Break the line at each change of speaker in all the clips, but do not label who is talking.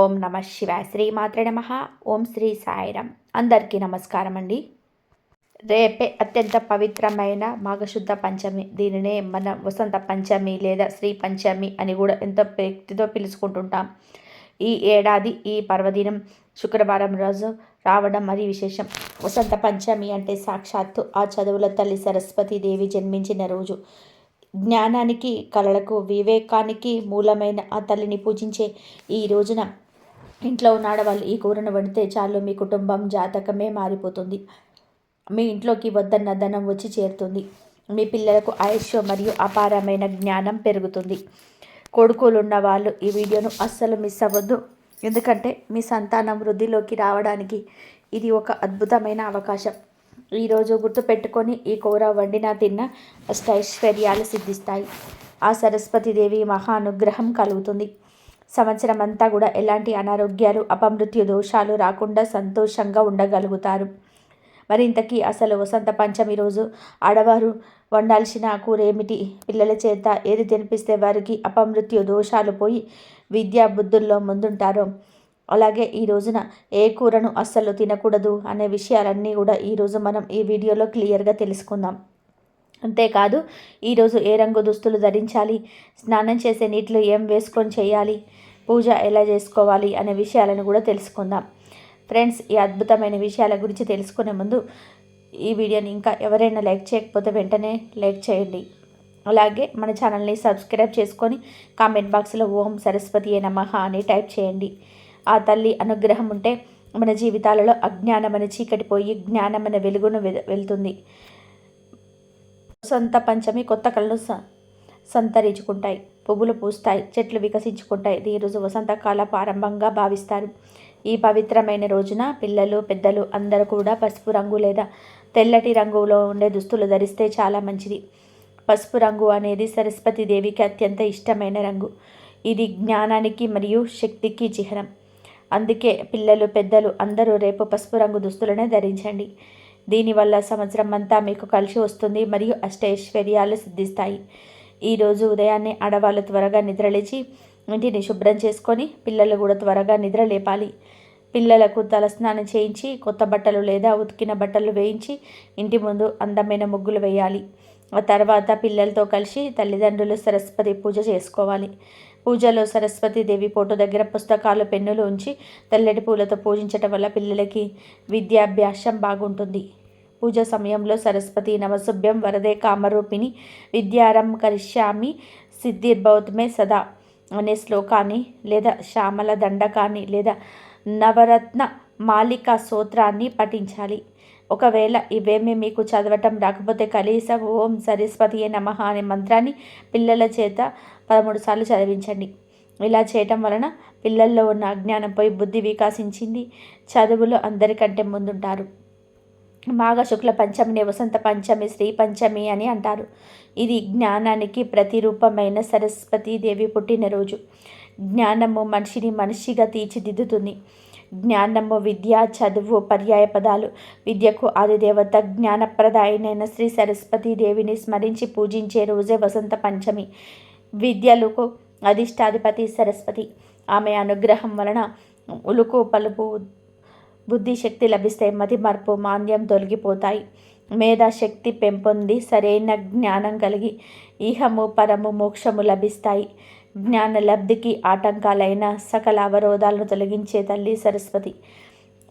ఓం నమ శివాయ. శ్రీమాత్ర నమ. ఓం శ్రీ సాయిరామ్. అందరికీ నమస్కారం అండి రేపే అత్యంత పవిత్రమైన మాఘశుద్ధ పంచమి. దీనినే మన వసంత పంచమి లేదా శ్రీ పంచమి అని కూడా ఎంతో వ్యక్తితో పిలుచుకుంటుంటాం. ఈ ఏడాది ఈ పర్వదినం శుక్రవారం రోజు రావడం మరి విశేషం. వసంత పంచమి అంటే సాక్షాత్తు ఆ చదువుల తల్లి సరస్వతీదేవి జన్మించిన రోజు. జ్ఞానానికి కళలకు వివేకానికి మూలమైన ఆ తల్లిని పూజించే ఈ రోజున ఇంట్లో ఉన్న ఆడవాళ్ళు ఈ కూరను వండితే చాలు మీ కుటుంబం జాతకమే మారిపోతుంది. మీ ఇంట్లోకి వద్దన్న ధనం వచ్చి చేరుతుంది. మీ పిల్లలకు ఆయుష్ మరియు అపారమైన జ్ఞానం పెరుగుతుంది. కొడుకులు ఉన్న వాళ్ళు ఈ వీడియోను అస్సలు మిస్ అవ్వద్దు. ఎందుకంటే మీ సంతానం వృద్ధిలోకి రావడానికి ఇది ఒక అద్భుతమైన అవకాశం. ఈరోజు గుర్తుపెట్టుకొని ఈ కూర వండినా తిన్న అష్టైశ్వర్యాలు సిద్ధిస్తాయి. ఆ సరస్వతీదేవి దేవి మహానుగ్రహం కలుగుతుంది. సంవత్సరం అంతా కూడా ఎలాంటి అనారోగ్యాలు అపమృత్యు దోషాలు రాకుండా సంతోషంగా ఉండగలుగుతారు. మరింతకీ అసలు వసంత పంచమి రోజు ఆడవారు వండాల్సిన కూర ఏమిటి? పిల్లల చేత ఏది తినిపిస్తే వారికి అపమృత్యు దోషాలు పోయి విద్యా బుద్ధుల్లో ముందుంటారో? అలాగే ఈ రోజున ఏ కూరను అస్సలు తినకూడదు అనే విషయాలన్నీ కూడా ఈరోజు మనం ఈ వీడియోలో క్లియర్గా తెలుసుకుందాం. అంతేకాదు ఈరోజు ఏ రంగు దుస్తులు ధరించాలి? స్నానం చేసే నీటిలో ఏం వేసుకొని చేయాలి? పూజ ఎలా చేసుకోవాలి? అనే విషయాలను కూడా తెలుసుకుందాం. ఫ్రెండ్స్ ఈ అద్భుతమైన విషయాల గురించి తెలుసుకునే ముందు ఈ వీడియోని ఇంకా ఎవరైనా లైక్ చేయకపోతే వెంటనే లైక్ చేయండి. అలాగే మన ఛానల్ని సబ్స్క్రైబ్ చేసుకొని కామెంట్ బాక్స్లో ఓం సరస్వతి ఏ నమః అని టైప్ చేయండి. ఆ తల్లి అనుగ్రహం ఉంటే మన జీవితాలలో అజ్ఞానమని చీకటిపోయి జ్ఞానమైన వెలుగును వెళ్తుంది. సొంత పంచమి కొత్త కళ్ళు సంతరించుకుంటాయి. పువ్వులు పూస్తాయి చెట్లు వికసించుకుంటాయి. ఈ రోజు వసంతకాల ప్రారంభంగా భావిస్తారు. ఈ పవిత్రమైన రోజున పిల్లలు పెద్దలు అందరూ కూడా పసుపు రంగు లేదా తెల్లటి రంగులో ఉండే దుస్తులు ధరిస్తే చాలా మంచిది. పసుపు రంగు అనేది సరస్వతి దేవికి అత్యంత ఇష్టమైన రంగు. ఇది జ్ఞానానికి మరియు శక్తికి చిహ్నం. అందుకే పిల్లలు పెద్దలు అందరూ రేపు పసుపు రంగు దుస్తులనే ధరించండి. దీనివల్ల సంవత్సరం అంతా మీకు కలిసి వస్తుంది మరియు అష్టైశ్వర్యాలు సిద్ధిస్తాయి. ఈరోజు ఉదయాన్నే ఆడవాళ్ళు త్వరగా నిద్రలేచి ఇంటిని శుభ్రం చేసుకొని పిల్లలు కూడా త్వరగా నిద్ర లేపాలి. పిల్లలకు తలస్నానం చేయించి కొత్త బట్టలు లేదా ఉతికిన బట్టలు వేయించి ఇంటి ముందు అందమైన ముగ్గులు వేయాలి. ఆ తర్వాత పిల్లలతో కలిసి తల్లిదండ్రులు సరస్వతి పూజ చేసుకోవాలి. పూజలో సరస్వతీదేవి ఫోటో దగ్గర పుస్తకాలు పెన్నులు ఉంచి తెల్లటి పూలతో పూజించటం వల్ల పిల్లలకి విద్యాభ్యాసం బాగుంటుంది. పూజ సమయంలో సరస్వతి నవశుభ్యం వరదే కామరూపిణి విద్యారం కరిష్యామి సిద్ధిర్భౌతమే సదా అనే శ్లోకాన్ని లేదా శ్యామల దండకాన్ని లేదా నవరత్న మాలిక సూత్రాన్ని పఠించాలి. ఒకవేళ ఇవేమీ మీకు చదవటం రాకపోతే కనీసం ఓం సరస్వతి నమ అనే మంత్రాన్ని పిల్లల చేత పదమూడు సార్లు చదివించండి. ఇలా చేయటం వలన పిల్లల్లో ఉన్న అజ్ఞానంపై బుద్ధి వికాసించింది. చదువులో అందరికంటే ముందుంటారు. మాఘ శుక్ల పంచమిని వసంత పంచమి శ్రీ పంచమి అని అంటారు. ఇది జ్ఞానానికి ప్రతిరూపమైన సరస్వతీదేవి పుట్టినరోజు. జ్ఞానము మనిషిని మనిషిగా తీర్చిదిద్దుతుంది. జ్ఞానము విద్య చదువు పర్యాయ పదాలు. విద్యకు ఆదిదేవత జ్ఞానప్రదాయనైన శ్రీ సరస్వతీదేవిని స్మరించి పూజించే రోజే వసంత పంచమి. విద్యలకు అధిష్టాధిపతి సరస్వతి. ఆమె అనుగ్రహం వలన ఉలుకు పలుపు బుద్ధిశక్తి లభిస్తే మతి మార్పు మాంద్యం తొలగిపోతాయి. మేధాశక్తి పెంపొంది సరైన జ్ఞానం కలిగి ఈహము పరము మోక్షము లభిస్తాయి. జ్ఞాన లబ్ధికి ఆటంకాలైన సకల అవరోధాలను తొలగించే తల్లి సరస్వతి.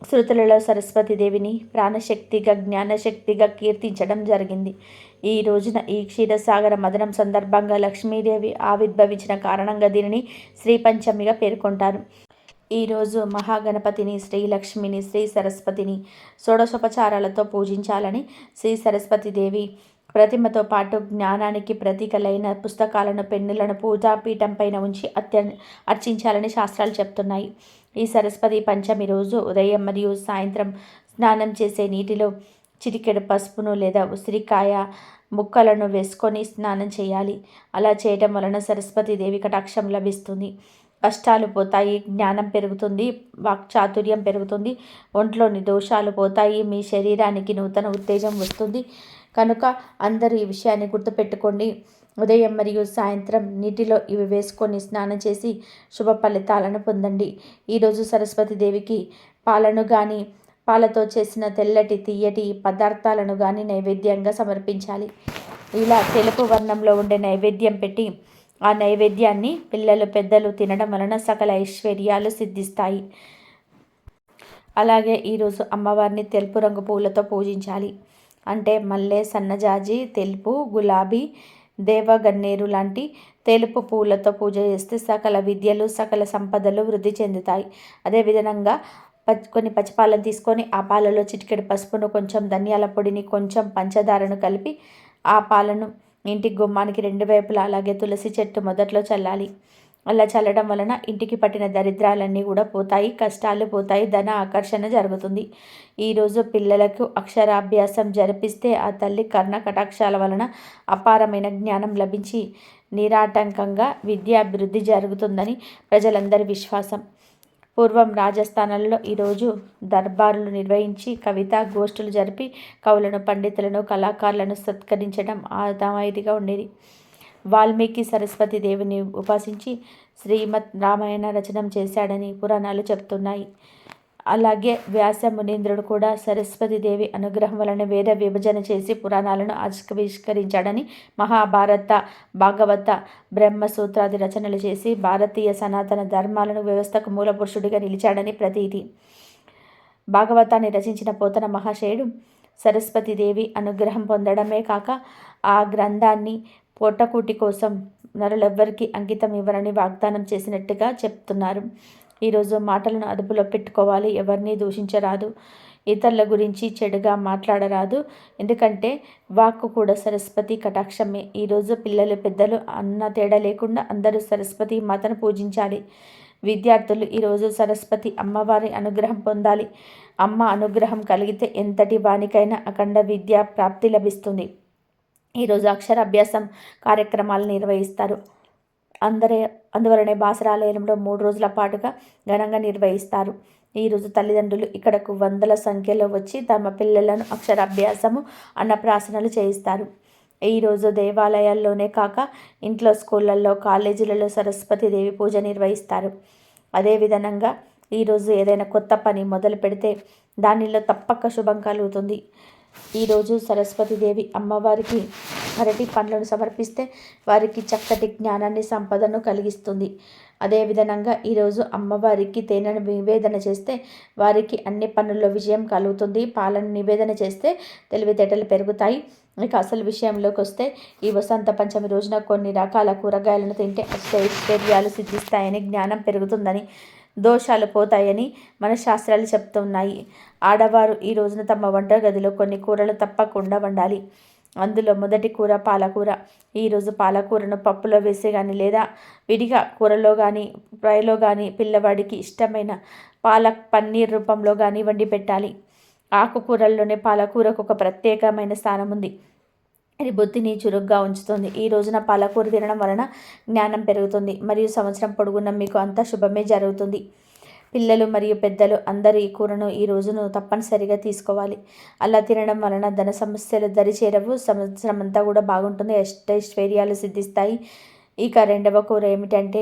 శృతులలో సరస్వతీదేవిని ప్రాణశక్తిగా జ్ఞానశక్తిగా కీర్తించడం జరిగింది. ఈ రోజున ఈ క్షీరసాగర మదనం సందర్భంగా లక్ష్మీదేవి ఆవిర్భవించిన కారణంగా దీనిని శ్రీ పంచమిగా పేర్కొంటారు ఈరోజు మహాగణపతిని శ్రీలక్ష్మిని శ్రీ సరస్వతిని షోడశోపచారాలతో పూజించాలని శ్రీ సరస్వతిదేవి ప్రతిమతో పాటు జ్ఞానానికి ప్రతీకలైన పుస్తకాలను పెన్నులను పూజాపీఠం పైన ఉంచి అత్య అర్చించాలని శాస్త్రాలు చెప్తున్నాయి. ఈ సరస్వతి పంచమి రోజు ఉదయం మరియు సాయంత్రం స్నానం చేసే నీటిలో చిటికెడు పసుపును లేదా ఉసిరికాయ ముక్కలను వేసుకొని స్నానం చేయాలి. అలా చేయడం వలన సరస్వతీదేవి కటాక్షం లభిస్తుంది. కష్టాలు పోతాయి జ్ఞానం పెరుగుతుంది వాక్చాతుర్యం పెరుగుతుంది ఒంట్లోని దోషాలు పోతాయి మీ శరీరానికి నూతన ఉత్తేజం వస్తుంది. కనుక అందరూ ఈ విషయాన్ని గుర్తుపెట్టుకోండి. ఉదయం మరియు సాయంత్రం నీటిలో ఇవి వేసుకొని స్నానం చేసి శుభ ఫలితాలను పొందండి. ఈరోజు సరస్వతి దేవికి పాలను కానీ పాలతో చేసిన తెల్లటి తీయటి పదార్థాలను కానీ నైవేద్యంగా సమర్పించాలి. ఇలా తెలుపు వర్ణంలో ఉండే నైవేద్యం పెట్టి ఆ నైవేద్యాన్ని పిల్లలు పెద్దలు తినడం వలన సకల ఐశ్వర్యాలు సిద్ధిస్తాయి. అలాగే ఈరోజు అమ్మవారిని తెలుపు రంగు పూలతో పూజించాలి. అంటే మల్లె సన్నజాజి తెలుపు గులాబీ దేవగన్నేరు లాంటి తెలుపు పూలతో పూజ చేస్తే సకల విద్యలు సకల సంపదలు వృద్ధి చెందుతాయి. అదేవిధంగా పచ్చి కొన్ని పచ్చిపాలను తీసుకొని ఆ పాలలో చిటికెడు పసుపును కొంచెం ధనియాల పొడిని కొంచెం పంచదారను కలిపి ఆ పాలను ఇంటి గుమ్మానికి రెండు వైపులా అలాగే తులసి చెట్టు మొదట్లో చల్లాలి. అలా చల్లడం వలన ఇంటికి పట్టిన దరిద్రాలన్నీ కూడా పోతాయి కష్టాలు పోతాయి ధన ఆకర్షణ జరుగుతుంది. ఈరోజు పిల్లలకు అక్షరాభ్యాసం జరిపిస్తే ఆ తల్లి కర్ణ కటాక్షాల వలన అపారమైన జ్ఞానం లభించి నిరాటంకంగా విద్యాభివృద్ధి జరుగుతుందని ప్రజలందరి విశ్వాసం. పూర్వం రాజస్థానంలో ఈరోజు దర్బారులు నిర్వహించి కవితా గోష్ఠులు జరిపి కవులను పండితులను కళాకారులను సత్కరించడం ఆదాయితీగా ఉండేది. వాల్మీకి సరస్వతి దేవిని ఉపాసించి శ్రీమద్ రామాయణ రచనం చేశాడని పురాణాలు చెప్తున్నాయి. అలాగే వ్యాస మునీంద్రుడు కూడా సరస్వతి దేవి అనుగ్రహం వలన వేద విభజన చేసి పురాణాలను ఆవిష్కరించాడని మహాభారత భాగవత బ్రహ్మసూత్రాది రచనలు చేసి భారతీయ సనాతన ధర్మాలను వ్యవస్థకు మూలపురుషుడిగా నిలిచాడని ప్రతీతి. భాగవతాన్ని రచించిన పోతన మహాశయుడు సరస్వతీదేవి అనుగ్రహం పొందడమే కాక ఆ గ్రంథాన్ని పొట్టకూటి కోసం నరులెవ్వరికీ అంకితం ఇవ్వరని వాగ్దానం చేసినట్టుగా చెప్తున్నారు. ఈరోజు మాటలను అదుపులో పెట్టుకోవాలి. ఎవరిని దూషించరాదు. ఇతరుల గురించి చెడుగా మాట్లాడరాదు. ఎందుకంటే వాక్కు కూడా సరస్వతి కటాక్షమే. ఈరోజు పిల్లలు పెద్దలు అన్న తేడా లేకుండా అందరూ సరస్వతి మాతను పూజించాలి. విద్యార్థులు ఈరోజు సరస్వతి అమ్మవారి అనుగ్రహం పొందాలి. అమ్మ అనుగ్రహం కలిగితే ఎంతటి వానికైనా అఖండ విద్యా ప్రాప్తి లభిస్తుంది. ఈరోజు అక్షరాభ్యాసం కార్యక్రమాలు నిర్వహిస్తారు. అందరే అందువలనే బాసరాలయంలో మూడు రోజుల పాటుగా ఘనంగా నిర్వహిస్తారు. ఈరోజు తల్లిదండ్రులు ఇక్కడకు వందల సంఖ్యలో వచ్చి తమ పిల్లలను అక్షరాభ్యాసము అన్నప్రాసనలు చేయిస్తారు. ఈరోజు దేవాలయాల్లోనే కాక ఇంట్లో స్కూళ్ళల్లో కాలేజీలలో సరస్వతి దేవి పూజ నిర్వహిస్తారు. అదేవిధంగా ఈరోజు ఏదైనా కొత్త పని మొదలు పెడితే దానిలో తప్పక శుభం కలుగుతుంది. ఈరోజు సరస్వతీదేవి అమ్మవారికి అరటి పండ్లను సమర్పిస్తే వారికి చక్కటి జ్ఞానాన్ని సంపదను కలిగిస్తుంది. అదేవిధంగా ఈరోజు అమ్మవారికి తేనెను నివేదన చేస్తే వారికి అన్ని పనుల్లో విజయం కలుగుతుంది. పాలను నివేదన చేస్తే తెలివితేటలు పెరుగుతాయి. ఇక అసలు విషయంలోకి వస్తే ఈ వసంత పంచమి రోజున కొన్ని రకాల కూరగాయలను తింటే అష్టైశ్వర్యాలు సిద్ధిస్తాయని జ్ఞానం పెరుగుతుందని దోషాలు పోతాయని మన శాస్త్రాలు చెప్తున్నాయి. ఆడవారు ఈ రోజున తమ వంటగదిలో కొన్ని కూరలు తప్పకుండా వండాలి. అందులో మొదటి కూర పాలకూర. ఈరోజు పాలకూరను పప్పులో వేసి కానీ లేదా విడిగా కూరలో కానీ ఫ్రైలో కానీ పిల్లవాడికి ఇష్టమైన పాలక్ పన్నీర్ రూపంలో కానీ వండి పెట్టాలి. ఆకుకూరల్లోనే పాలకూరకు ఒక ప్రత్యేకమైన స్థానం ఉంది. ఇది బుద్ధిని చురుగ్గా ఉంచుతుంది. ఈ రోజున పాలకూర తినడం వలన జ్ఞానం పెరుగుతుంది. మరియు సంవత్సరం పొడుగున్న మీకు అంతా శుభమే జరుగుతుంది. పిల్లలు మరియు పెద్దలు అందరూ ఈ కూరను ఈ రోజును తప్పనిసరిగా తీసుకోవాలి. అలా తినడం వలన ధన సమస్యలు దరి చేరవు. సంవత్సరం అంతా కూడా బాగుంటుంది. అష్టైశ్వర్యాలు సిద్ధిస్తాయి. ఇక రెండవ కూర ఏమిటంటే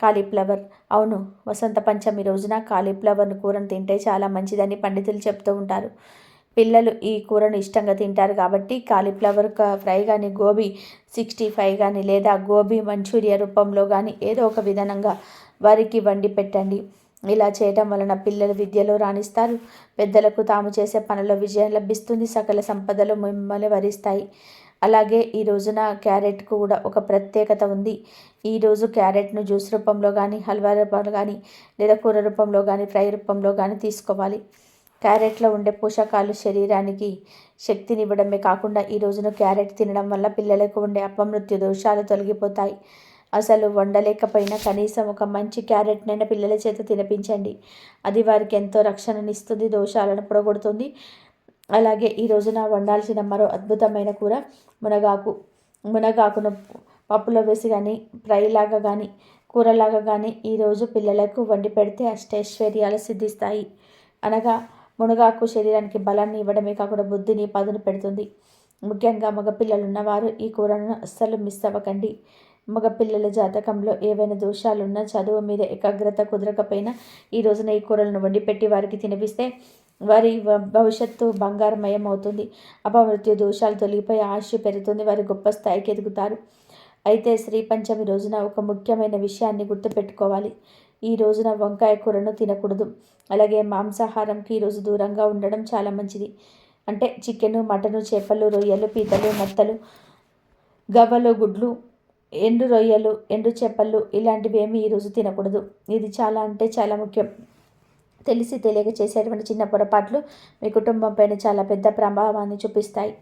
కాలీఫ్లవర్. అవును వసంత పంచమి రోజున కాలీఫ్లవర్ను కూరను తింటే చాలా మంచిదని పండితులు చెప్తూ ఉంటారు. పిల్లలు ఈ కూరను ఇష్టంగా తింటారు కాబట్టి కాలీఫ్లవర్ ఫ్రై కానీ గోబీ సిక్స్టీ ఫైవ్ కానీ లేదా గోబీ మంచూరియా రూపంలో కానీ ఏదో ఒక విధానంగా వారికి వండి పెట్టండి. ఇలా చేయడం వలన పిల్లలు విద్యలో రాణిస్తారు. పెద్దలకు తాము చేసే పనుల విజయం లభిస్తుంది. సకల సంపదలు మిమ్మల్ని వరిస్తాయి. అలాగే ఈ రోజున క్యారెట్కు కూడా ఒక ప్రత్యేకత ఉంది. ఈరోజు క్యారెట్ను జ్యూస్ రూపంలో కానీ హల్వా రూపంలో కానీ లేదా కూర రూపంలో కానీ ఫ్రై రూపంలో కానీ తీసుకోవాలి. క్యారెట్లో ఉండే పోషకాలు శరీరానికి శక్తినివ్వడమే కాకుండా ఈ రోజున క్యారెట్ తినడం వల్ల పిల్లలకు ఉండే అపమృత్యు దోషాలు తొలగిపోతాయి. అసలు వండలేకపోయినా కనీసం ఒక మంచి క్యారెట్నైనా పిల్లల చేత తినిపించండి. అది వారికి ఎంతో రక్షణనిస్తుంది దోషాలను పొడగొడుతుంది. అలాగే ఈ రోజున వండాల్సిన మరో అద్భుతమైన కూర మునగాకు. మునగాకును పప్పులో వేసి కానీ ఫ్రైలాగా కానీ కూరలాగా కానీ ఈరోజు పిల్లలకు వండి పెడితే అష్టైశ్వర్యాలు సిద్ధిస్తాయి. అనగా మునగాకు శరీరానికి బలాన్ని ఇవ్వడమే కాకుండా బుద్ధిని పదును పెడుతుంది. ముఖ్యంగా మగపిల్లలు ఉన్నవారు ఈ కూరను అస్సలు మిస్ అవ్వకండి. మగపిల్లల జాతకంలో ఏవైనా దోషాలున్నా చదువు మీద ఏకాగ్రత కుదరకపోయినా ఈ రోజున ఈ కూరలను వండి పెట్టి వారికి తినిపిస్తే వారి భవిష్యత్తు బంగారమయం అవుతుంది. అపమృత్యు దోషాలు తొలగిపోయి ఆశ పెరుగుతుంది. వారి గొప్ప స్థాయికి ఎదుగుతారు. అయితే శ్రీ పంచమి రోజున ఒక ముఖ్యమైన విషయాన్ని గుర్తుపెట్టుకోవాలి. ఈ రోజున వంకాయ కూరను తినకూడదు. అలాగే మాంసాహారంకి ఈరోజు దూరంగా ఉండడం చాలా మంచిది. అంటే చికెను మటను చేపలు రొయ్యలు పీతలు నత్తలు గవ్వలు గుడ్లు ఎండు రొయ్యలు ఎండు చేపలు ఇలాంటివి ఏమి ఈరోజు తినకూడదు. ఇది చాలా అంటే చాలా ముఖ్యం. తెలిసి తెలియక చేసేటువంటి చిన్న పొరపాట్లు మీ కుటుంబం పైన చాలా పెద్ద ప్రభావాన్ని చూపిస్తాయి.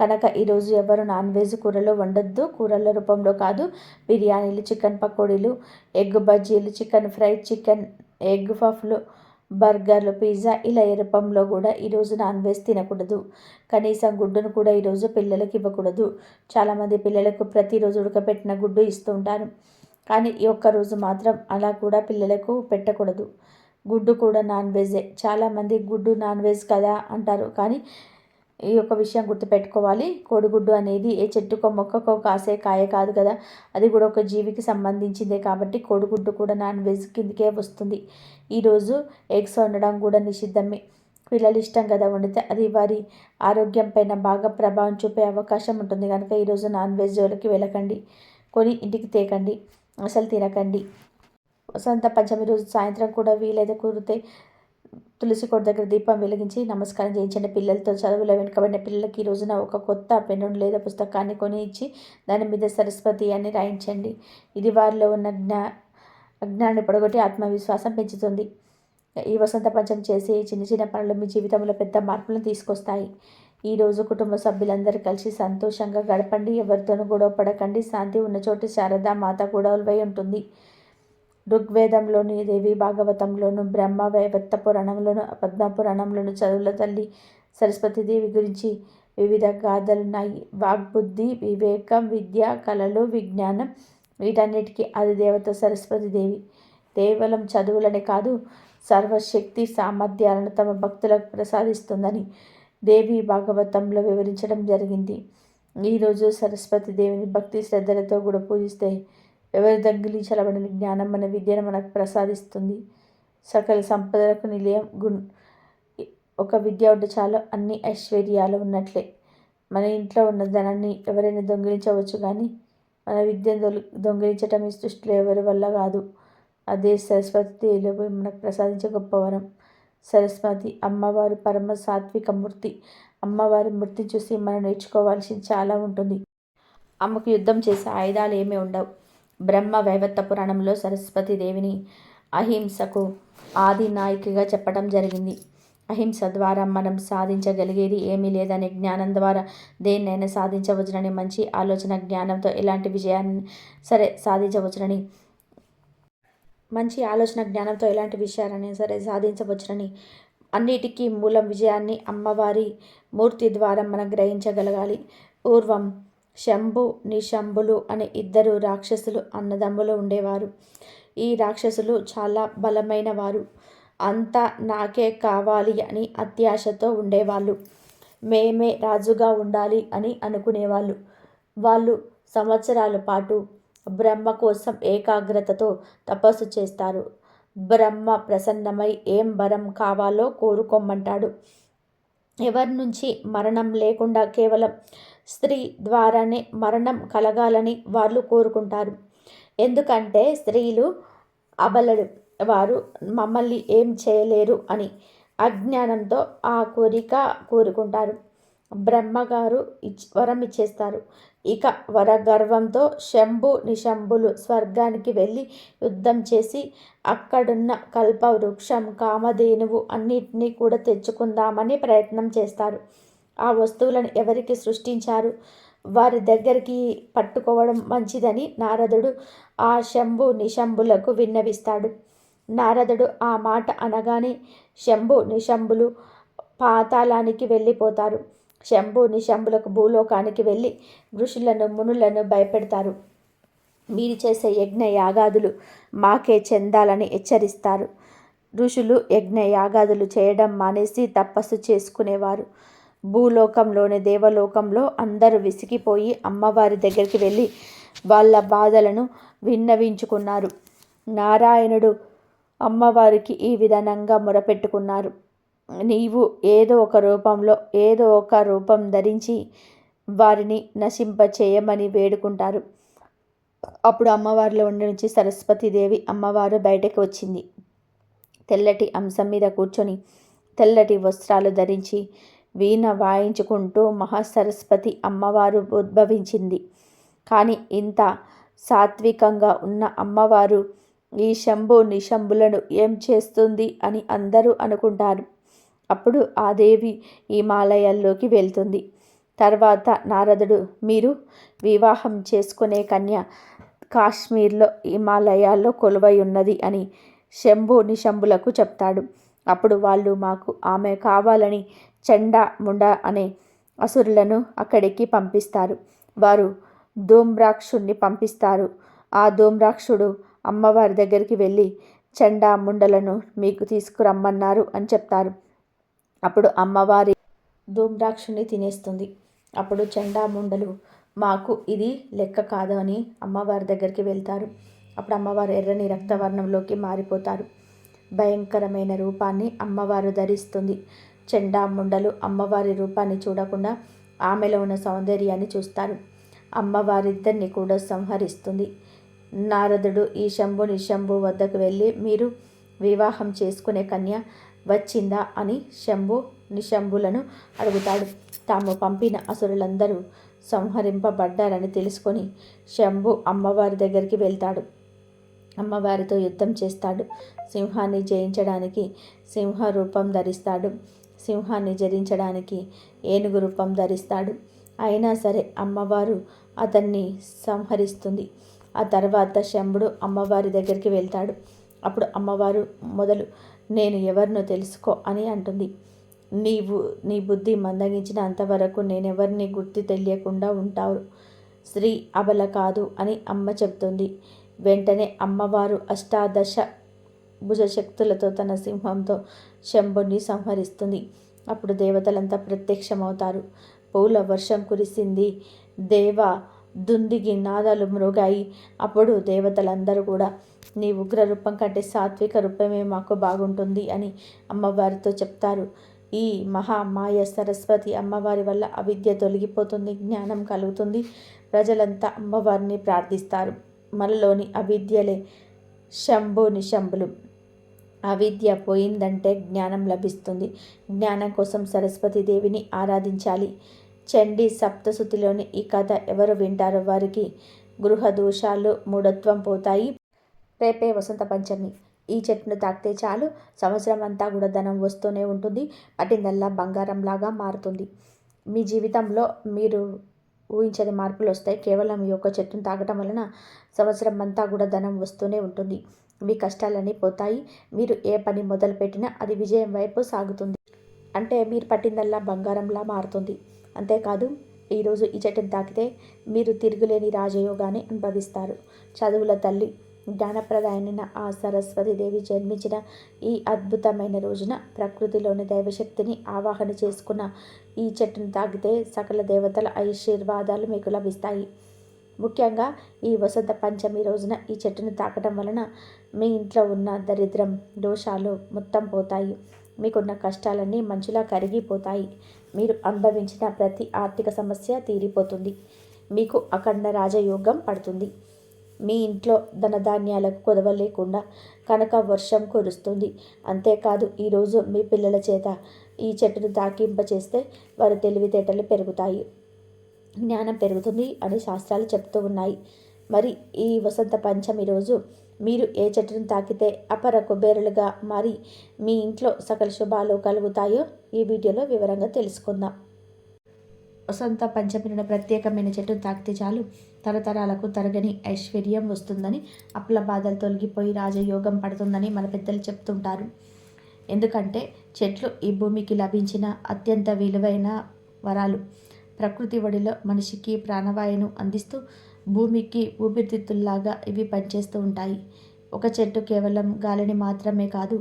కనుక ఈరోజు ఎవరు నాన్ వెజ్ కూరలు వండొద్దు. కూరల రూపంలో కాదు. బిర్యానీలు చికెన్ పకోడీలు ఎగ్ బజ్జీలు చికెన్ ఫ్రై చికెన్ ఎగ్ పఫ్లు బర్గర్లు పిజ్జా ఇలా ఏ రూపంలో కూడా ఈరోజు నాన్ వెజ్ తినకూడదు. కనీసం గుడ్డును కూడా ఈరోజు పిల్లలకి ఇవ్వకూడదు. చాలామంది పిల్లలకు ప్రతిరోజు ఉడకపెట్టిన గుడ్డు ఇస్తూ ఉంటారు. కానీ ఈ ఒక్క రోజు మాత్రం అలా కూడా పిల్లలకు పెట్టకూడదు. గుడ్డు కూడా నాన్ వెజే. చాలామంది గుడ్డు నాన్ వెజ్ కదా అంటారు. కానీ ఈ యొక్క విషయం గుర్తుపెట్టుకోవాలి. కోడిగుడ్డు అనేది ఏ చెట్టుకో మొక్కకో కాసే కాయ కాదు కదా. అది కూడా ఒక జీవికి సంబంధించిందే కాబట్టి కోడిగుడ్డు కూడా నాన్ వెజ్ కిందకే వస్తుంది. ఈరోజు ఎగ్స్ వండడం కూడా నిషిద్ధమే. పిల్లలు ఇష్టం కదా వండితే అది వారి ఆరోగ్యం పైన బాగా ప్రభావం చూపే అవకాశం ఉంటుంది. కనుక ఈరోజు నాన్ వెజ్ జోలికి వెళ్ళకండి. కొని ఇంటికి తేకండి. అసలు తినకండి. వసంత పంచమి రోజు సాయంత్రం కూడా వీలైతే కుదిరితే తులసి కోట దగ్గర దీపం వెలిగించి నమస్కారం చేయించండి. పిల్లలతో చదువులో వెనుకబడిన పిల్లలకి ఈ రోజున ఒక కొత్త పెన్ను లేదా పుస్తకాన్ని కొని ఇచ్చి దాని మీద సరస్వతి అని రాయించండి. ఇది వారిలో ఉన్న జ్ఞా అజ్ఞానాన్ని పొడగొట్టి ఆత్మవిశ్వాసం పెంచుతుంది. ఈ వసంత పంచం చేసే చిన్న చిన్న పనులు మీ జీవితంలో పెద్ద మార్పులను తీసుకొస్తాయి. ఈరోజు కుటుంబ సభ్యులందరూ కలిసి సంతోషంగా గడపండి. ఎవరితోనూ గొడవ పడకండి. శాంతి ఉన్న చోటు శారదా మాత కూడా ఉల్వై ఉంటుంది. ఋగ్వేదంలోని దేవి భాగవతంలోను బ్రహ్మ వైవత్త పురాణంలోను పద్మ పురాణంలోను చదువుల తల్లి సరస్వతీదేవి గురించి వివిధ గాథలున్నాయి. వాగ్బుద్ధి వివేకం విద్య కళలు విజ్ఞానం వీటన్నిటికీ అది దేవత సరస్వతీదేవి కేవలం చదువులనే కాదు సర్వశక్తి సామర్థ్యాలను తమ భక్తులకు ప్రసాదిస్తుందని దేవి భాగవతంలో వివరించడం జరిగింది. ఈరోజు సరస్వతి దేవిని భక్తి శ్రద్ధలతో కూడా పూజిస్తే ఎవరి దగ్గర చలబడిన జ్ఞానం మన విద్యను మనకు ప్రసాదిస్తుంది. సకల సంపదలకు నిలయం గున్ ఒక విద్య ఉంటే చాలు అన్ని ఐశ్వర్యాలు ఉన్నట్లే. మన ఇంట్లో ఉన్న ధనాన్ని ఎవరైనా దొంగిలించవచ్చు కానీ మన విద్యను దొంగిలించటం ఈ సృష్టిలో ఎవరి వల్ల కాదు. అదే సరస్వతి మనకు ప్రసాదించే గొప్పవరం సరస్వతి అమ్మవారు పరమ సాత్విక మూర్తి. అమ్మవారి మూర్తి చూసి మనం నేర్చుకోవాల్సింది చాలా ఉంటుంది. అమ్మకు యుద్ధం చేసే ఆయుధాలు ఏమీ ఉండవు. బ్రహ్మ వైవత్త పురాణంలో సరస్వతి దేవిని అహింసకు ఆది నాయకిగా చెప్పడం జరిగింది. అహింస ద్వారా మనం సాధించగలిగేది ఏమీ లేదనే జ్ఞానం ద్వారా దేన్నైనా సాధించవచ్చునని మంచి ఆలోచన జ్ఞానంతో ఎలాంటి విజయాన్ని సరే సాధించవచ్చునని మంచి ఆలోచన జ్ఞానంతో ఎలాంటి విషయాలని సరే సాధించవచ్చునని అన్నిటికీ మూలం విజయాన్ని అమ్మవారి మూర్తి ద్వారా మనం గ్రహించగలగాలి. పూర్వం శంభు నిశంభులు అనే ఇద్దరు రాక్షసులు అన్నదమ్ములు ఉండేవారు. ఈ రాక్షసులు చాలా బలమైన వారు అంతా నాకే కావాలి అని అత్యాశతో ఉండేవాళ్ళు. మేమే రాజుగా ఉండాలి అని అనుకునేవాళ్ళు. వాళ్ళు సంవత్సరాల పాటు బ్రహ్మ కోసం ఏకాగ్రతతో తపస్సు చేస్తారు. బ్రహ్మ ప్రసన్నమై ఏం వరం కావాలో కోరుకోమంటాడు. ఎవరి నుంచి మరణం లేకుండా కేవలం స్త్రీ ద్వారానే మరణం కలగాలని వాళ్ళు కోరుకుంటారు. ఎందుకంటే స్త్రీలు అబలడు వారు మమ్మల్ని ఏం చేయలేరు అని అజ్ఞానంతో ఆ కోరిక కోరుకుంటారు. బ్రహ్మగారు ఇచ్ వరం ఇచ్చేస్తారు. ఇక వరగర్వంతో శంభు నిశంభులు స్వర్గానికి వెళ్ళి యుద్ధం చేసి అక్కడున్న కల్పవృక్షం కామధేనువు అన్నిటినీ కూడా తెచ్చుకుందామని ప్రయత్నం చేస్తారు. ఆ వస్తువులను ఎవరికి సృష్టించారు? వారి దగ్గరికి పట్టుకోవడం మంచిదని నారదుడు ఆ శంభు నిశంభులకు విన్నవిస్తాడు. నారదుడు ఆ మాట అనగానే శంభు నిశంభులు పాతాళానికి వెళ్ళిపోతారు. శంభు నిశంభులకు భూలోకానికి వెళ్ళి ఋషులను మునులను భయపెడతారు. మీరు చేసే యజ్ఞ యాగాదులు మాకే చెందాలని హెచ్చరిస్తారు. ఋషులు యజ్ఞ యాగాదులు చేయడం మానేసి తపస్సు చేసుకునేవారు. భూలోకంలోని దేవలోకంలో అందరూ విసిగిపోయి అమ్మవారి దగ్గరికి వెళ్ళి వాళ్ళ బాధలను విన్నవించుకున్నారు. నారాయణుడు అమ్మవారికి ఈ విధానంగా మొరపెట్టుకున్నారు. నీవు ఏదో ఒక రూపంలో ఏదో ఒక రూపం ధరించి వారిని నశింప చేయమని వేడుకుంటారు. అప్పుడు అమ్మవారిలో ఉండి నుంచి సరస్వతీదేవి అమ్మవారు బయటకు వచ్చింది. తెల్లటి అంశం మీద కూర్చొని తెల్లటి వస్త్రాలు ధరించి వీణ వాయించుకుంటూ మహాసరస్వతి అమ్మవారు ఉద్భవించింది. కానీ ఇంత సాత్వికంగా ఉన్న అమ్మవారు ఈ శంభు నిశంభులను ఏం చేస్తుంది అని అందరూ అనుకుంటారు. అప్పుడు ఆ దేవి హిమాలయాల్లోకి వెళ్తుంది. తర్వాత నారదుడు మీరు వివాహం చేసుకునే కన్య కాశ్మీర్లో హిమాలయాల్లో కొలువై ఉన్నది అని శంభు నిశంభులకు చెప్తాడు. అప్పుడు వాళ్ళు మాకు ఆమె కావాలని చండ ముండ అనే అసురులను అక్కడికి పంపిస్తారు. వారు ధూమ్రాక్షుణ్ణి పంపిస్తారు. ఆ ధూమ్రాక్షుడు అమ్మవారి దగ్గరికి వెళ్ళి చండా ముండలను మీకు తీసుకురమ్మన్నారు అని చెప్తారు. అప్పుడు అమ్మవారి ధూమ్రాక్షుని తినేస్తుంది. అప్పుడు చండా ముండలు మాకు ఇది లెక్క కాదు అని అమ్మవారి దగ్గరికి వెళ్తారు. అప్పుడు అమ్మవారు ఎర్రని రక్తవర్ణంలోకి మారిపోతారు. భయంకరమైన రూపాన్ని అమ్మవారు ధరిస్తుంది. చెండాముండలు అమ్మవారి రూపాన్ని చూడకుండా ఆమెలో ఉన్న సౌందర్యాన్ని చూస్తారు. అమ్మవారిద్దరిని కూడా సంహరిస్తుంది. నారదుడు ఈ శంభు నిశంభు వద్దకు వెళ్ళి మీరు వివాహం చేసుకునే కన్య వచ్చిందా అని శంభు నిశంభులను అడుగుతాడు. తాము పంపిన అసురులందరూ సంహరింపబడ్డారని తెలుసుకొని శంభు అమ్మవారి దగ్గరికి వెళ్తాడు. అమ్మవారితో యుద్ధం చేస్తాడు. సింహాన్ని జయించడానికి సింహ రూపం ధరిస్తాడు. సింహాన్ని జరించడానికి ఏనుగు రూపం ధరిస్తాడు. అయినా సరే అమ్మవారు అతన్ని సంహరిస్తుంది. ఆ తర్వాత శంభుడు అమ్మవారి దగ్గరికి వెళ్తాడు. అప్పుడు అమ్మవారు మొదలు నేను ఎవరినో తెలుసుకో అని అంటుంది. నీవు నీ బుద్ధి మందగించిన అంతవరకు నేనెవరిని గుర్తు తెలియకుండా ఉంటావు? స్త్రీ అబల కాదు అని అమ్మ చెప్తుంది. వెంటనే అమ్మవారు అష్టాదశ భుజశక్తులతో తన సింహంతో శంభుని సంహరిస్తుంది. అప్పుడు దేవతలంతా ప్రత్యక్షమవుతారు. పూల వర్షం కురిసింది. దేవ దుందిగి నాదాలు మృగాయి. అప్పుడు దేవతలందరూ కూడా నీ ఉగ్ర రూపం కంటే సాత్విక రూపమే మాకు బాగుంటుంది అని అమ్మవారితో చెప్తారు. ఈ మహామాయ సరస్వతి అమ్మవారి వల్ల అవిద్య తొలగిపోతుంది జ్ఞానం కలుగుతుంది. ప్రజలంతా అమ్మవారిని ప్రార్థిస్తారు. మనలోని అవిద్యలే శంభుని శంభులు అవిద్య పోయిందంటే జ్ఞానం లభిస్తుంది. జ్ఞానం కోసం సరస్వతీదేవిని ఆరాధించాలి. చండీ సప్తశుతిలోని ఈ కథ ఎవరు వింటారో వారికి గృహ దోషాలు మూఢత్వం పోతాయి. రేపే వసంత పంచమి. ఈ చెట్టును తాకితే చాలు. సంవత్సరం అంతా కూడా ధనం వస్తూనే ఉంటుంది. పట్టిందల్లా బంగారంలాగా మారుతుంది. మీ జీవితంలో మీరు ఊహించని మార్పులు వస్తాయి. కేవలం ఈ యొక్క చెట్టును తాగటం వలన సంవత్సరం అంతా కూడా ధనం వస్తూనే ఉంటుంది. మీ కష్టాలన్నీ పోతాయి. మీరు ఏ పని మొదలుపెట్టినా అది విజయం వైపు సాగుతుంది. అంటే మీరు పట్టిందల్లా బంగారంలా మారుతుంది. అంతేకాదు ఈరోజు ఈ చెట్టును తాకితే మీరు తిరుగులేని రాజయోగాన్ని అనుభవిస్తారు. చదువుల తల్లి జ్ఞానప్రదాయన ఆ సరస్వతి దేవి జన్మించిన ఈ అద్భుతమైన రోజున ప్రకృతిలోని దైవశక్తిని ఆవాహన చేసుకున్న ఈ చెట్టును తాగితే సకల దేవతల ఆశీర్వాదాలు మీకు లభిస్తాయి. ముఖ్యంగా ఈ వసంత పంచమి రోజున ఈ చెట్టును తాకడం వలన మీ ఇంట్లో ఉన్న దరిద్రం దోషాలు మొత్తం పోతాయి. మీకున్న కష్టాలన్నీ మంచులా కరిగిపోతాయి. మీరు అనుభవించిన ప్రతి ఆర్థిక సమస్య తీరిపోతుంది. మీకు అఖండ రాజయోగం పడుతుంది. మీ ఇంట్లో ధనధాన్యాలకు కొదవ లేకుండా కనుక వర్షం కురుస్తుంది. అంతేకాదు ఈరోజు మీ పిల్లల చేత ఈ చెట్టును తాకింప చేస్తే వారి తెలివితేటలు పెరుగుతాయి. జ్ఞానం పెరుగుతుంది అని శాస్త్రాలు చెప్తూ ఉన్నాయి. మరి ఈ వసంత పంచమి రోజు మీరు ఏ చెట్టును తాకితే అపర కుబేరులుగా మారి మీ ఇంట్లో సకల శుభాలు కలుగుతాయో ఈ వీడియోలో వివరంగా తెలుసుకుందాం. వసంత పంచమిన ప్రత్యేకమైన చెట్టును తాకితే చాలు. తరతరాలకు తరగని ఐశ్వర్యం వస్తుందని అప్పుల బాధలు తొలగిపోయి రాజయోగం పడుతుందని మన పెద్దలు చెప్తుంటారు. ఎందుకంటే చెట్లు ఈ భూమికి లభించిన అత్యంత విలువైన వరాలు. ప్రకృతి ఒడిలో మనిషికి ప్రాణవాయును అందిస్తూ భూమికి ఊపిరితిత్తుల్లాగా ఇవి పనిచేస్తూ ఉంటాయి. ఒక చెట్టు కేవలం గాలిని మాత్రమే కాదు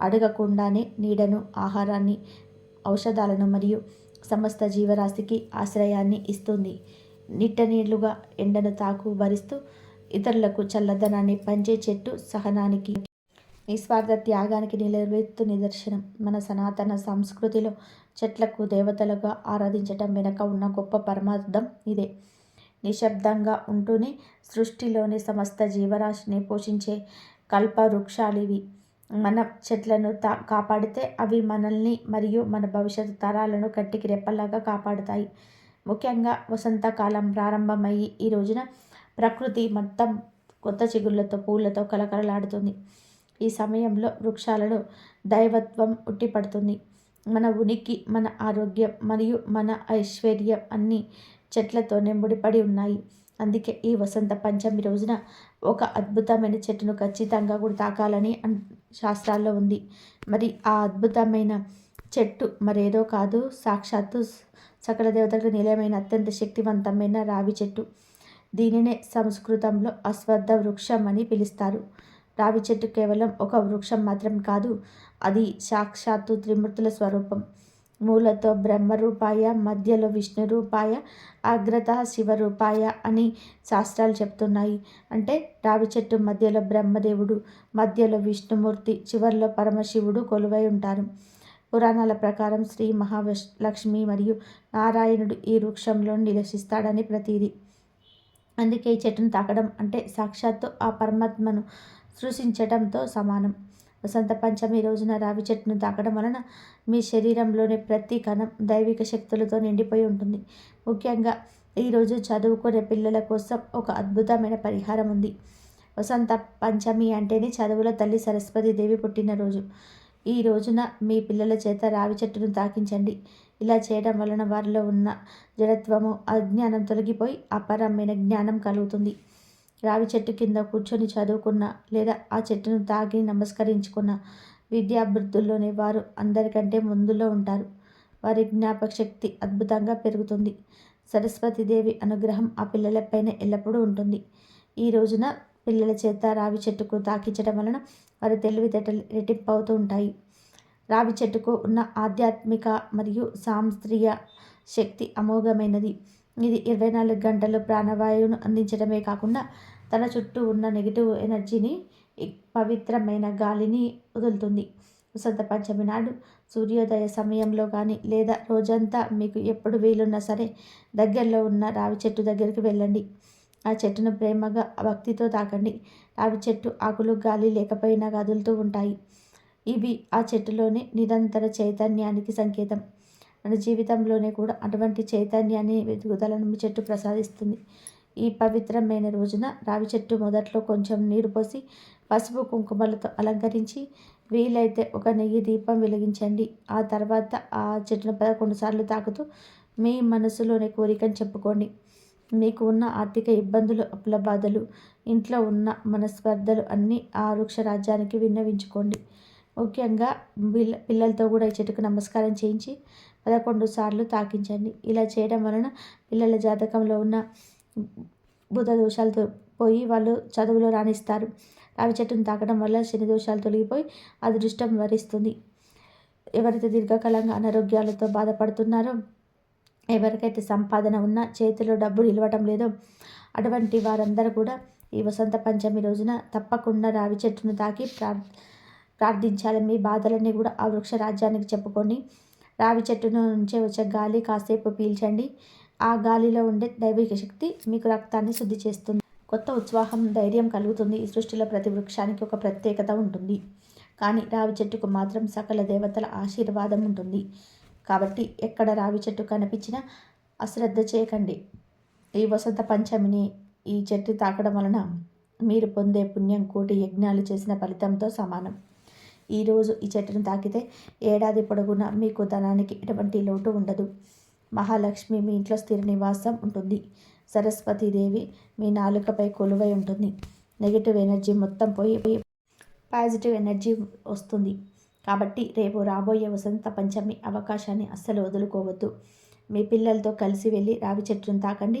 అడగకుండానే నీడను ఆహారాన్ని ఔషధాలను మరియు సమస్త జీవరాశికి ఆశ్రయాన్ని ఇస్తుంది. నిట్ట నీళ్ళుగా ఎండను తాకు భరిస్తూ ఇతరులకు చల్లదనాన్ని పంచే చెట్టు సహనానికి నిస్వార్థ త్యాగానికి నిలవేత్తు నిదర్శనం. మన సనాతన సంస్కృతిలో చెట్లకు దేవతలుగా ఆరాధించటం వెనక ఉన్న గొప్ప పరమార్థం ఇదే. నిశ్శబ్దంగా ఉంటూనే సృష్టిలోని సమస్త జీవరాశిని పోషించే కల్ప వృక్షాలివి మన చెట్లను తా కాపాడితే అవి మనల్ని మరియు మన భవిష్యత్తు తరాలను కట్టికి రెప్పలాగా కాపాడుతాయి. ముఖ్యంగా వసంతకాలం ప్రారంభమయ్యి ఈ రోజున ప్రకృతి మొత్తం కొత్త చిగుళ్ళతో పూలతో కలకలలాడుతుంది. ఈ సమయంలో వృక్షాలలో దైవత్వం ఉట్టిపడుతుంది. మన ఉనికి మన ఆరోగ్యం మరియు మన ఐశ్వర్యం అన్నీ చెట్లతో నెంబడిపడి ఉన్నాయి. అందుకే ఈ వసంత పంచమి రోజున ఒక అద్భుతమైన చెట్టును ఖచ్చితంగా కూడా తాకాలని శాస్త్రాల్లో ఉంది. మరి ఆ అద్భుతమైన చెట్టు మరేదో కాదు సాక్షాత్తు సకల దేవతలకు నిలయమైన అత్యంత శక్తివంతమైన రావి చెట్టు. దీనినే సంస్కృతంలో అశ్వద్ధ వృక్షం అని పిలుస్తారు. రావి చెట్టు కేవలం ఒక వృక్షం మాత్రం కాదు అది సాక్షాత్తు త్రిమూర్తుల స్వరూపం. మూలతో బ్రహ్మరూపాయ మధ్యలో విష్ణు రూపాయ అగ్రత శివరూపాయ అని శాస్త్రాలు చెప్తున్నాయి. అంటే రావి చెట్టు మధ్యలో బ్రహ్మదేవుడు మధ్యలో విష్ణుమూర్తి చివరిలో పరమశివుడు కొలువై ఉంటారు. పురాణాల ప్రకారం శ్రీ మహావిష్ లక్ష్మి మరియు నారాయణుడు ఈ వృక్షంలో నివసిస్తాడని ప్రతీది. అందుకే ఈ చెట్టును తాకడం అంటే సాక్షాత్తు ఆ పరమాత్మను సృష్టించడంతో సమానం. వసంత పంచమి రోజున రావి చెట్టును తాకడం వలన మీ శరీరంలోని ప్రతి కణం దైవిక శక్తులతో నిండిపోయి ఉంటుంది. ముఖ్యంగా ఈరోజు చదువుకునే పిల్లల కోసం ఒక అద్భుతమైన పరిహారం ఉంది. వసంత పంచమి అంటేనే చదువుల తల్లి సరస్వతి దేవి పుట్టినరోజు ఈ రోజున మీ పిల్లల చేత రావి చెట్టును తాకించండి. ఇలా చేయడం వలన వారిలో ఉన్న జడత్వము అజ్ఞానం తొలగిపోయి అపరమైన జ్ఞానం కలుగుతుంది. రావి చెట్టు కింద కూర్చొని చదువుకున్న లేదా ఆ చెట్టును తాగి నమస్కరించుకున్న విద్యాభివృద్ధుల్లోనే వారు అందరికంటే ముందులో ఉంటారు. వారి జ్ఞాపక శక్తి అద్భుతంగా పెరుగుతుంది. సరస్వతీదేవి అనుగ్రహం ఆ పిల్లలపైన ఎల్లప్పుడూ ఉంటుంది. ఈ రోజున పిల్లల చేత రావి చెట్టుకు తాకించడం వలన వారి తెలివితేటలు రెట్టింపు అవుతూ ఉంటాయి. రావి చెట్టుకు ఉన్న ఆధ్యాత్మిక మరియు శాస్త్రీయ శక్తి అమోఘమైనది. ఇది ఇరవై నాలుగు గంటలు ప్రాణవాయువును అందించడమే కాకుండా తన చుట్టూ ఉన్న నెగిటివ్ ఎనర్జీని పవిత్రమైన గాలిని వదులుతుంది. వసంత పంచమి నాడు సూర్యోదయ సమయంలో కానీ లేదా రోజంతా మీకు ఎప్పుడు వీలున్నా సరే దగ్గరలో ఉన్న రావి చెట్టు దగ్గరికి వెళ్ళండి. ఆ చెట్టును ప్రేమగా భక్తితో తాకండి. రావి చెట్టు ఆకులు గాలి లేకపోయినా కదులుతూ ఉంటాయి. ఇవి ఆ చెట్టులోని నిరంతర చైతన్యానికి సంకేతం. మన జీవితంలోనే కూడా అటువంటి చైతన్యాన్ని వెతుకుదలను చెట్టు ప్రసాదిస్తుంది. ఈ పవిత్రమైన రోజున రావి చెట్టు మొదట్లో కొంచెం నీరు పోసి పసుపు కుంకుమలతో అలంకరించి వీలైతే ఒక నెయ్యి దీపం వెలిగించండి. ఆ తర్వాత ఆ చెట్టును పదకొండు సార్లు తాకుతూ మీ మనసులోని కోరికను చెప్పుకోండి. మీకు ఉన్న ఆర్థిక ఇబ్బందులు అప్పుల బాధలు ఇంట్లో ఉన్న మనస్పర్ధలు అన్నీ ఆ వృక్ష రాజ్యానికి విన్నవించుకోండి. ముఖ్యంగా పిల్ల పిల్లలతో కూడా ఈ చెట్టుకు నమస్కారం చేయించి పదకొండు సార్లు తాకించండి. ఇలా చేయడం వలన పిల్లల జాతకంలో ఉన్న బుధ దోషాలతో పోయి వాళ్ళు చదువులో రాణిస్తారు. రావి చెట్టును తాకడం వల్ల శని దోషాలు తొలగిపోయి అదృష్టం వరిస్తుంది. ఎవరైతే దీర్ఘకాలంగా అనారోగ్యాలతో బాధపడుతున్నారో ఎవరికైతే సంపాదన ఉన్నా చేతిలో డబ్బు నిలవటం లేదో అటువంటి వారందరూ కూడా ఈ వసంత పంచమి రోజున తప్పకుండా రావి చెట్టును తాకి ప్రా ప్రార్థించాలి. మీ బాధలన్నీ కూడా ఆ వృక్ష రాజ్యానికి చెప్పుకొని రావి చెట్టు నుంచి వచ్చే గాలి కాసేపు పీల్చండి. ఆ గాలిలో ఉండే దైవిక శక్తి మీకు రక్తాన్ని శుద్ధి చేస్తుంది. కొత్త ఉత్సాహం ధైర్యం కలుగుతుంది. ఈ సృష్టిలో ప్రతి వృక్షానికి ఒక ప్రత్యేకత ఉంటుంది. కానీ రావి చెట్టుకు మాత్రం సకల దేవతల ఆశీర్వాదం ఉంటుంది. కాబట్టి ఎక్కడ రావి చెట్టు కనిపించినా అశ్రద్ధ చేయకండి. ఈ వసంత పంచమిని ఈ చెట్టు తాకడం వలన మీరు పొందే పుణ్యం కోటి యజ్ఞాలు చేసిన ఫలితంతో సమానం. ఈరోజు ఈ చెట్టును తాకితే ఏడాది పొడవునా మీకు ధనానికి ఎటువంటి లోటు ఉండదు. మహాలక్ష్మి మీ ఇంట్లో స్థిర నివాసం ఉంటుంది. సరస్వతీదేవి మీ నాలుకపై కొలువై ఉంటుంది. నెగిటివ్ ఎనర్జీ మొత్తం పోయి పాజిటివ్ ఎనర్జీ వస్తుంది. కాబట్టి రేపు రాబోయే వసంత పంచమి అవకాశాన్ని అస్సలు వదులుకోవద్దు. మీ పిల్లలతో కలిసి వెళ్ళి రావి చెట్టును తాకండి.